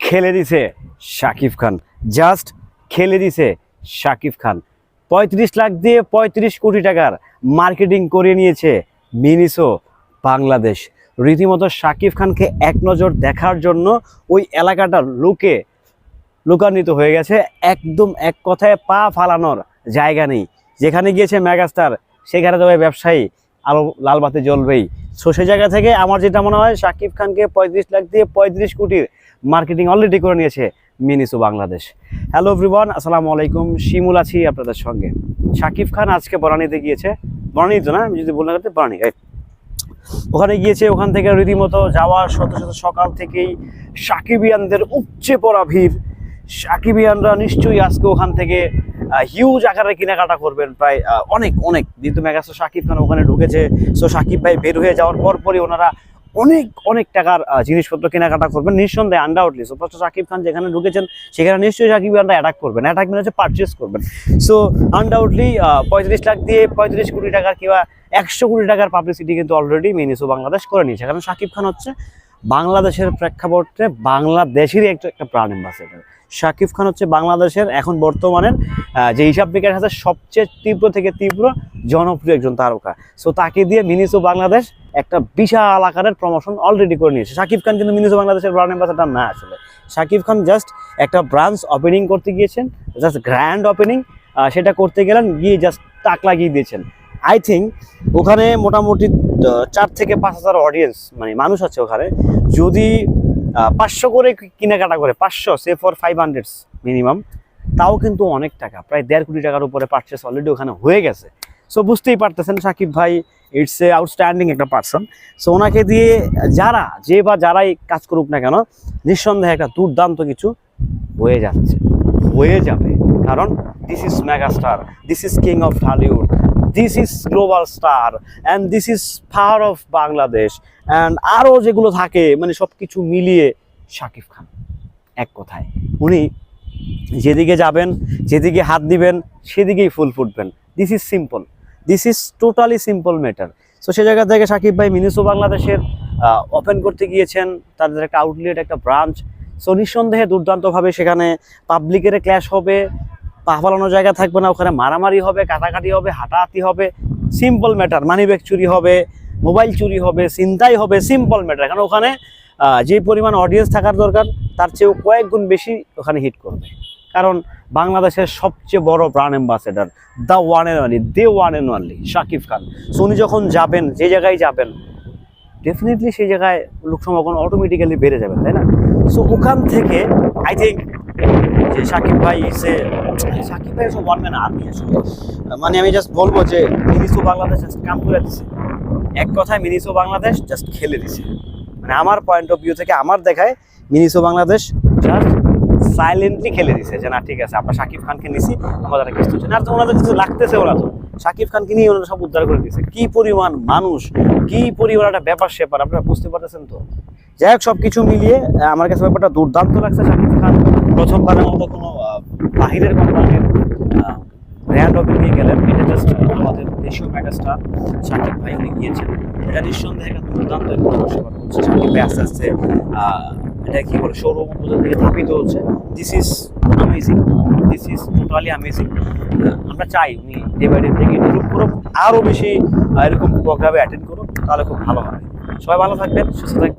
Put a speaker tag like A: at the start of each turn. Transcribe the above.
A: খেলে দিছে শাকিব খান। জাস্ট খেলে দিছে শাকিব খান। পঁয়ত্রিশ লাখ দিয়ে পঁয়ত্রিশ কোটি টাকার মার্কেটিং করে নিয়েছে মিনিসো বাংলাদেশ। রীতিমতো শাকিব খানকে এক নজর দেখার জন্য ওই এলাকাটা লোকে লোকান্বিত হয়ে গেছে। একদম এক কথায় পা ফালানোর জায়গা নেই। যেখানে গিয়েছে মেগাস্টার, সেখানে তবে ব্যবসায়ী আলো লালবাতি জ্বলবেই। সো সেই জায়গা থেকে আমার যেটা মনে হয়, শাকিব খানকে পঁয়ত্রিশ লাখ দিয়ে পঁয়ত্রিশ কোটির মার্কেটিং অলরেডি করে নিয়েছে মিনিসু বাংলাদেশ। হ্যালো এভরিওয়ান আসসালামু আলাইকুম। শিমুল আছি আপনাদের সঙ্গে। শাকিব খান আজকে বরানিতে গিয়েছে। বরানি তো না? আমি যদি বলতে করতে বরানি right? ওখানে গিয়েছে, ওখান থেকে রীতিমতো যাওয়ার শত শত সকাল থেকেই সাকিবিয়ানদের উপচে পড়া ভিড়। সাকিবিয়ানরা নিশ্চয়ই আজকে ওখান থেকে হিউজ আকারে কেনাকাটা করবেন প্রায় অনেক অনেক। যেহেতু মেগাস্টার শাকিব খান ওখানে ঢুকেছে সো শাকিব ভাই বের হয়ে যাওয়ার পর পরই ওনারা অনেক অনেক টাকার জিনিসপত্র কেনাকাটা করবেন। নিঃসন্দেহে undoubtedly so superstar Shakib Khan যেখানে ঢুকেছেন, সেখানে নিশ্চয়ই শাকিব খানরা অ্যাটাক করবেন। অ্যাটাক মানে হচ্ছে পারচেস করবেন। সো আনডাউটলি পঁয়ত্রিশ লাখ দিয়ে পঁয়ত্রিশ কোটি টাকার কিংবা একশো কোটি টাকার পাবলিসিটি কিন্তু অলরেডি মিনিসো বাংলাদেশ করে নিয়েছে। কারণ শাকিব খান হচ্ছে বাংলাদেশের প্রেক্ষাপটে বাংলাদেশেরই একটা একটা প্রাণ অ্যাম্বাসেডার শাকিব খান হচ্ছে বাংলাদেশের এখন বর্তমানের যে হিসাব বিকাশ আছে সবচেয়ে তীব্র থেকে তীব্র জনপ্রিয় একজন তারকা। সো তাকে দিয়ে মিনিসো বাংলাদেশ একটা বিশাল আকারের প্রমোশন অলরেডি করে নিয়েছে। শাকিব খান কিন্তু মিনিসো বাংলাদেশের ব্রান্ড অ্যাম্বাসেডার না আসলে। শাকিব খান জাস্ট একটা ব্রাঞ্চ ওপেনিং করতে গিয়েছেন জাস্ট গ্র্যান্ড ওপেনিং সেটা করতে গেলেন, গিয়ে জাস্ট তাক লাগিয়ে দিয়েছেন। আই থিঙ্ক ওখানে মোটামুটি চার থেকে পাঁচ হাজার অডিয়েন্স মানে মানুষ আছে ওখানে। যদি পাঁচশো করে কেনাকাটা করে, পাঁচশো say for five hundreds minimum তাও কিন্তু অনেক টাকা। প্রায় দেড় কোটি টাকার উপরে পারচেস অলরেডি ওখানে হয়ে গেছে। সো বুঝতেই পারতেছেন সাকিব ভাই ইটস এ আউটস্ট্যান্ডিং একটা পার্সন সো ওনাকে দিয়ে যারা, যে বা যারাই কাজ করুক না কেন, নিঃসন্দেহে একটা দুর্দান্ত কিছু হয়ে যাচ্ছে। হয়ে যাবে। কারণ this is megastar this is king of Hollywood this is global star and this is power of Bangladesh and আরও যেগুলো থাকে মানে সব কিছু মিলিয়ে শাকিব খান, এক কথায়। উনি যেদিকে যাবেন, যেদিকে হাত দিবেন, সেদিকেই ফুল ফুটবেন। This is simple this is totally simple matter so সে জায়গা থেকে সাকিব ভাই মিনিসো বাংলাদেশের ওপেন করতে গিয়েছেন, তাদের একটা আউটলেট একটা ব্রাঞ্চ সো নিঃসন্দেহে দুর্দান্তভাবে সেখানে পাবলিকের ক্ল্যাশ হবে। পা ফালানোর জায়গা থাকবে না, ওখানে মারামারি হবে, কাটাকাটি হবে হাঁটাহাতি হবে সিম্পল ম্যাটার মানি ব্যাগ চুরি হবে মোবাইল চুরি হবে চিন্তাই হবে সিম্পল ম্যাটার কারণ ওখানে যে পরিমাণ অডিয়েন্স থাকার দরকার, তার চেয়েও কয়েক গুণ বেশি ওখানে হিট করবে। কারণ বাংলাদেশের সবচেয়ে বড় brand ambassador the one and only the one and only Shakib Khan. So উনি যখন যাবেন, যে জায়গায় যাবেন ডেফিনেটলি সেই জায়গায় লোক সমাগম অটোমেটিক্যালি বেড়ে যাবে, তাই না? সো ওখান থেকে আই থিঙ্ক যে সাকিব ভাই সে সাকিব ভাই ওয়ান ম্যান আর্মি আসলে। মানে আমি জাস্ট বলব যে মিনিসো বাংলাদেশ জাস্ট কাম করে দিছে। এক কথায় মিনিসো বাংলাদেশ জাস্ট খেলে দিছে। মানে আমার পয়েন্ট অফ ভিউ থেকে আমার দেখায় মিনিসো বাংলাদেশ জাস্ট সাইলেন্টলি খেলে দিছে যে না, ঠিক আছে, আমরা সাকিব খানকে নিছি, আমাদের কিছু না। আর তো ওনাদের কিছু লাগতেছে ওরা তো। সাকিব খানকে নিয়ে ওনারা সব উদ্ধার করে দিয়েছে। কি পরিমাণ মানুষ, কি পরিমাণ একটা ব্যাপার স্যাপার, আপনারা বুঝতে পারতেছেন তো? যাই হোক, সব কিছু মিলিয়ে আমার কাছে ব্যাপারটা দুর্দান্ত লাগছে শাকিব খান। প্রথমবারের মতো কোনো বাহিরের কোম্পানির ব্র্যান্ড ওপেনিংয়ে গেলেন। এটা জাস্ট আমাদের দেশীয় মেগাস্টার সাকিব ভাই, উনি গিয়েছেন। এটা নিঃসন্দেহে একটা দুর্দান্ত একটা করছে। সাকিব ভাই আস্তে আস্তে এটা কি বলে, সৌরভ উপজার দিকে ধাবিত হচ্ছে। This is amazing this is totally amazing আমরা চাই উনি ডে বাই ডে থেকে ইম্প্রুভ করুক আরও বেশি এরকম প্রোগ্রামে অ্যাটেন্ড করুক, তাহলে খুব ভালো হয় সবাই ভালো থাকবেন, সুস্থ থাকবেন।